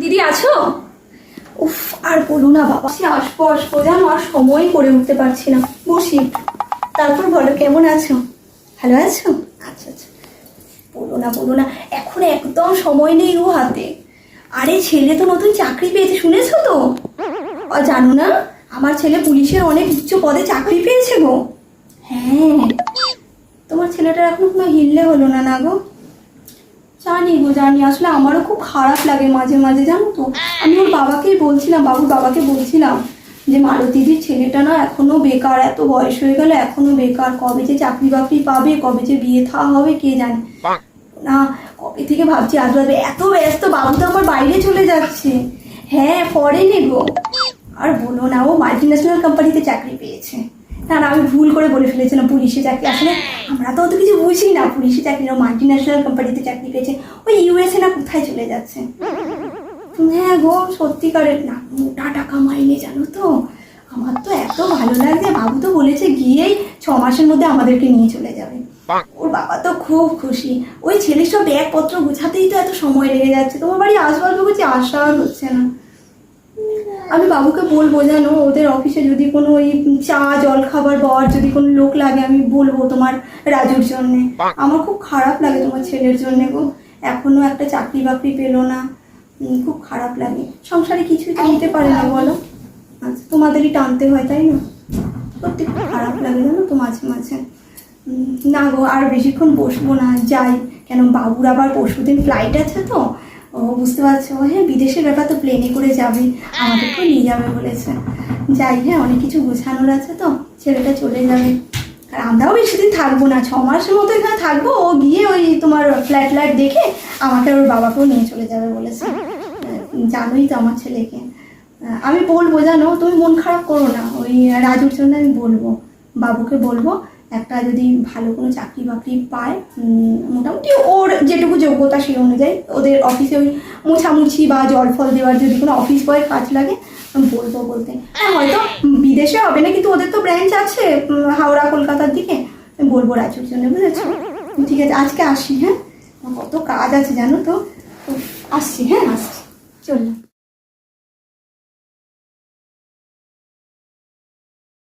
দিদি আছো? উফ, আর বলো না বাবা, সে আসব আসব জানো আর সময় করে উঠতে পারছি না। বসি তারপর বলো, কেমন আছো? ভালো আছো? আচ্ছা আচ্ছা। বলো না বলো না, এখন একদম সময় নেই গো হাতে। আরে, ছেলে তো নতুন চাকরি পেয়েছে, শুনেছো তো? জানো না, আমার ছেলে পুলিশের অনেক উচ্চ পদে চাকরি পেয়েছে গো। হ্যাঁ তোমার ছেলেটার এখন কোনো হিললে হলো না না গো? জানি গো জানি আসলে আমারও খুব খারাপ লাগে মাঝে মাঝে জানো তো। আমি ওর বাবাকেই বলছিলাম বাবুর বাবাকে বলছিলাম যে মালতীদির ছেলেটা না এখনও বেকার এত বয়স হয়ে গেল এখনও বেকার কবে যে চাকরি বাকরি পাবে কবে যে বিয়ে থা হবে কে জানে। না কবে থেকে ভাবছি আজ ভাবে এত ব্যস্ত বাবু তো আমার বাইরে চলে যাচ্ছে। হ্যাঁ ফরেনে গো। আর বলো না ও মাল্টি ন্যাশনাল কোম্পানিতে চাকরি পেয়েছে। না না আমি ভুল করে বলে ফেলেছিলাম পুলিশে চাকরি। আসলে আমরা তো অত কিছু বুঝি না। পুলিশে চাকরি না মাল্টি ন্যাশনাল কোম্পানিতে চাকরি পেয়েছে। ওই ইউএসএ না কোথায় চলে যাচ্ছে? হ্যাঁ গো সত্যিকারের না মোটা টাকা মাইনে জানো তো? আমার তো এত ভালো লাগছে বাবু তো বলেছে গিয়েই ছ মাসের মধ্যে আমাদেরকে নিয়ে চলে যাবে। ওর বাবা তো খুব খুশি। ওই ছেলের সব ব্যাগপত্র গুছাতেই তো এত সময় লেগে যাচ্ছে। তোমার বাড়ি আসব আসব করছি আসা হচ্ছে না? আমি বাবুকে বলব যেন ওদের অফিসে যদি কোনো ওই চা জল খাবার বর যদি কোনো লোক লাগে, আমি বলব তোমার রাজুর জন্যে। আমার খুব খারাপ লাগে তোমার ছেলের জন্যে গো। এখনও একটা চাকরি বাকরি পেল না। খুব খারাপ লাগে। সংসারে কিছুই তো নিতে পারে না, বলো। আচ্ছা তোমাদেরই টানতে হয়, তাই না? সত্যি খুব খারাপ লাগে জানো তো মাঝে মাঝে। না গো, আর বেশিক্ষণ বসবো না, যাই। কেন, বাবুর আবার পরশুদিন ফ্লাইট আছে তো। ও বুঝতে পারছ হ্যাঁ বিদেশের ব্যাপার তো প্লেনে করে যাবে, আমাদেরকেও নিয়ে যাবে বলেছে। যাই হ্যাঁ অনেক কিছু গোছানোর আছে তো, ছেলেটা চলে যাবে। আর আমরাও বেশি দিন থাকব না, ছ মাসের মতো এখানে থাকব, ও গিয়ে ওই তোমার ফ্ল্যাট ফ্ল্যাট দেখে আমাকে ওর বাবাকেও নিয়ে চলে যাবে বলেছে। জানোই তো আমার ছেলেকে। আমি বলব, জানো, তুমি মন খারাপ করো না, ওই রাজুর জন্য আমি বলব, বাবুকে বলব একটা যদি ভালো কোনো চাকরি বাকরি পায় মোটামুটি ওর যেটুকু যোগ্যতা সেই অনুযায়ী ওদের অফিসে ওই মোছামুছি বা জল ফল দেওয়ার যদি কোনো অফিস বয়ের কাজ লাগে বলব বলতে। হ্যাঁ হয়তো বিদেশে হবে না, কিন্তু ওদের তো ব্রাঞ্চ আছে হাওড়া, কলকাতার দিকে বলব রাজুর জন্য, বুঝেছ? ঠিক আছে, আজকে আসি হ্যাঁ? কত কাজ আছে, জানো তো? আসছি হ্যাঁ? আসছি। চললাম